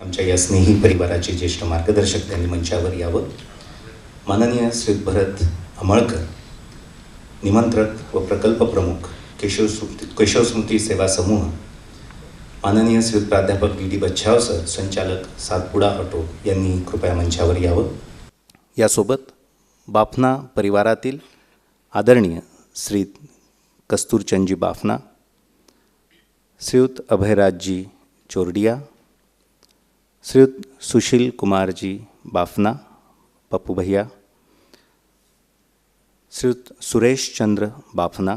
आमच्या या स्नेही परिवाराचे ज्येष्ठ मार्गदर्शक त्यांनी मंचावर यावं. माननीय श्री भरत अमळकर निमंत्रक व प्रकल्प प्रमुख केशवस्मृती केशवस्मृती सेवा समूह माननीय श्री प्राध्यापक डी डी बच्छाव सर संचालक सातपुडा ऑटो यांनी कृपया मंचावर यावं. यासोबत बाफना परिवारातील आदरणीय श्री कस्तूरचंदजी बाफना श्रीयुत अभयराजजी चोरडिया श्रीयुत सुशील कुमारजी बाफना पप्पू भैया श्रीयुत सुरेश चंद्र बाफना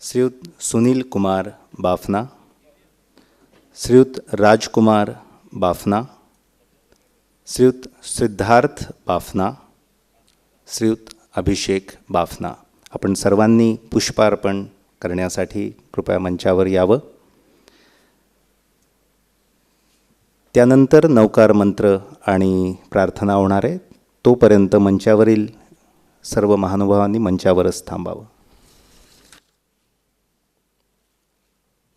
श्रीयुत सुनील कुमार बाफना श्रीयुत राजकुमार बाफना श्रीयुत सिद्धार्थ बाफना श्रीयुत अभिषेक बाफना. आपण सर्वांनी पुष्पार्पण करण्यासाठी कृपया मंचावर यावं. त्यानंतर नौकार मंत्र आणि प्रार्थना होणार आहे. तोपर्यंत मंचावरील सर्व महानुभावांनी मंचावरच थांबावं.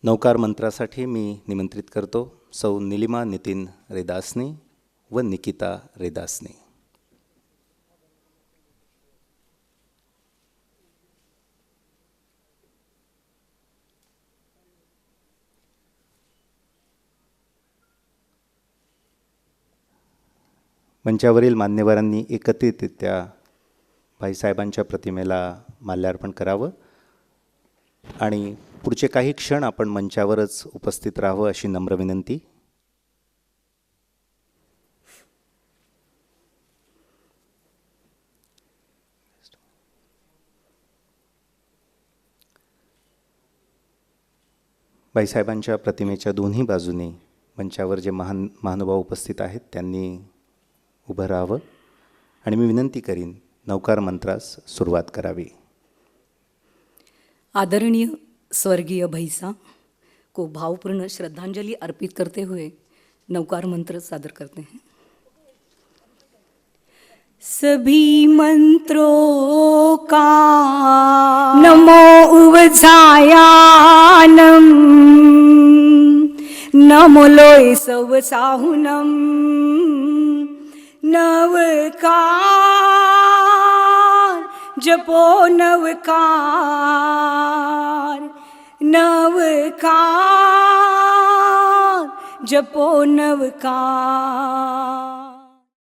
नौकार मंत्रासाठी मी निमंत्रित करतो. सौ निलिमा नितीन रेदासनी व निकिता रेदासनी. मंचावरील मान्यवरांनी एकत्रितरित्या भाईसाहेबांच्या प्रतिमेला माल्यार्पण करावं आणि पुढचे काही क्षण आपण मंचावरच उपस्थित राहावं अशी नम्र विनंती. बाईसाहेबांच्या प्रतिमेच्या दोन्ही बाजूने मंचावर जे महान महानुभाव उपस्थित आहेत त्यांनी उभं राहावं आणि मी विनंती करीन नौकार मंत्रास सुरुवात करावी. आदरणीय स्वर्गीय भैसा को भावपूर्ण श्रद्धांजलि अर्पित करते हुए नौकार मंत्र सादर करते हैं। सभी मंत्रों का नमो उवजायानम नमो लोय सव साहुनम। नवकार जपो नवकार नवकार जपो नवकार।